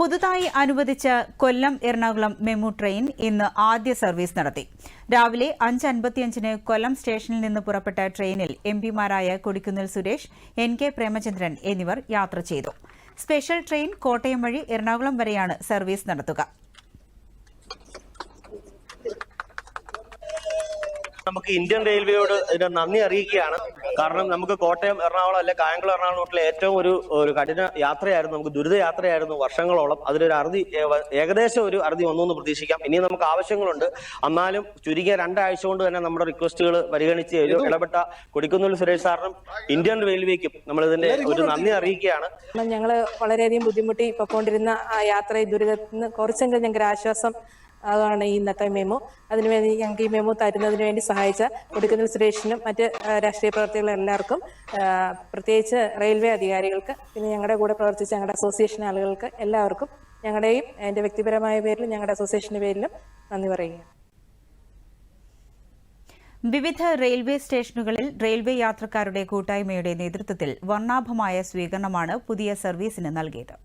പുതുതായി അനുവദിച്ച Kollam Ernakulam MEMU train ഇന്ന് ആദ്യ സർവീസ് നടത്തി. രാവിലെ അഞ്ച് അൻപത്തിയഞ്ചിന് കൊല്ലം സ്റ്റേഷനിൽ നിന്ന് പുറപ്പെട്ട ട്രെയിനിൽ എം പിമാരായ കൊടിക്കുന്നിൽ സുരേഷ് എൻ കെ പ്രേമചന്ദ്രൻ എന്നിവർ യാത്ര ചെയ്തു. സ്പെഷ്യൽ ട്രെയിൻ കോട്ടയം വഴി എറണാകുളം വരെയാണ് സർവീസ് നടത്തുക. നമുക്ക് ഇന്ത്യൻ റെയിൽവേയോട് ഇതിന്റെ നന്ദി അറിയിക്കുകയാണ്. കാരണം നമുക്ക് കോട്ടയം എറണാകുളം അല്ലെ കായംകുളം എറണാകുളം റൂട്ടിലെ ഏറ്റവും ഒരു ഒരു കഠിന യാത്രയായിരുന്നു. നമുക്ക് ദുരിത യാത്രയായിരുന്നു വർഷങ്ങളോളം. അതിലൊരു അറുതി ഏകദേശം ഒരു അറുതി വന്നു എന്ന് പ്രതീക്ഷിക്കാം. ഇനി നമുക്ക് ആവശ്യങ്ങളുണ്ട്. എന്നാലും ചുരുങ്ങിയ രണ്ടാഴ്ച കൊണ്ട് തന്നെ നമ്മുടെ റിക്വസ്റ്റുകൾ പരിഗണിച്ച് ഇടപെട്ട കൊടിക്കുന്നിൽ സുരേഷ് സാറിനും ഇന്ത്യൻ റെയിൽവേക്കും നമ്മൾ ഇതിന്റെ ഒരു നന്ദി അറിയിക്കുകയാണ്. ഞങ്ങൾ ഞങ്ങൾ വളരെയധികം ബുദ്ധിമുട്ടി പൊക്കോണ്ടിരുന്ന ആ യാത്ര ദുരിതത്തിന് ദുരിതത്തിൽ നിന്ന് കുറച്ചെങ്കിലും ഞങ്ങൾക്ക് ആശ്വാസം ആകാണ് ഈ ഇന്നത്തെ മെമു അതിനുവേണ്ടി ഞങ്ങൾക്ക് ഈ മെമു തരുന്നതിന് വേണ്ടി സഹായിച്ച കൊടുക്കുന്ന സുരേഷിനും മറ്റ് രാഷ്ട്രീയ പ്രവർത്തികളും എല്ലാവർക്കും പ്രത്യേകിച്ച് റെയിൽവേ അധികാരികൾക്ക് പിന്നെ ഞങ്ങളുടെ കൂടെ പ്രവർത്തിച്ച ഞങ്ങളുടെ അസോസിയേഷൻ ആളുകൾക്ക് എല്ലാവർക്കും ഞങ്ങളുടെയും എന്റെ വ്യക്തിപരമായ പേരിലും ഞങ്ങളുടെ അസോസിയേഷന്റെ പേരിലും നന്ദി പറയുകയാണ് വിവിധ റെയിൽവേ സ്റ്റേഷനുകളിൽ റെയിൽവേ യാത്രക്കാരുടെ കൂട്ടായ്മയുടെ നേതൃത്വത്തിൽ വർണാഭമായ സ്വീകരണമാണ് പുതിയ സർവീസിന് നൽകിയത്.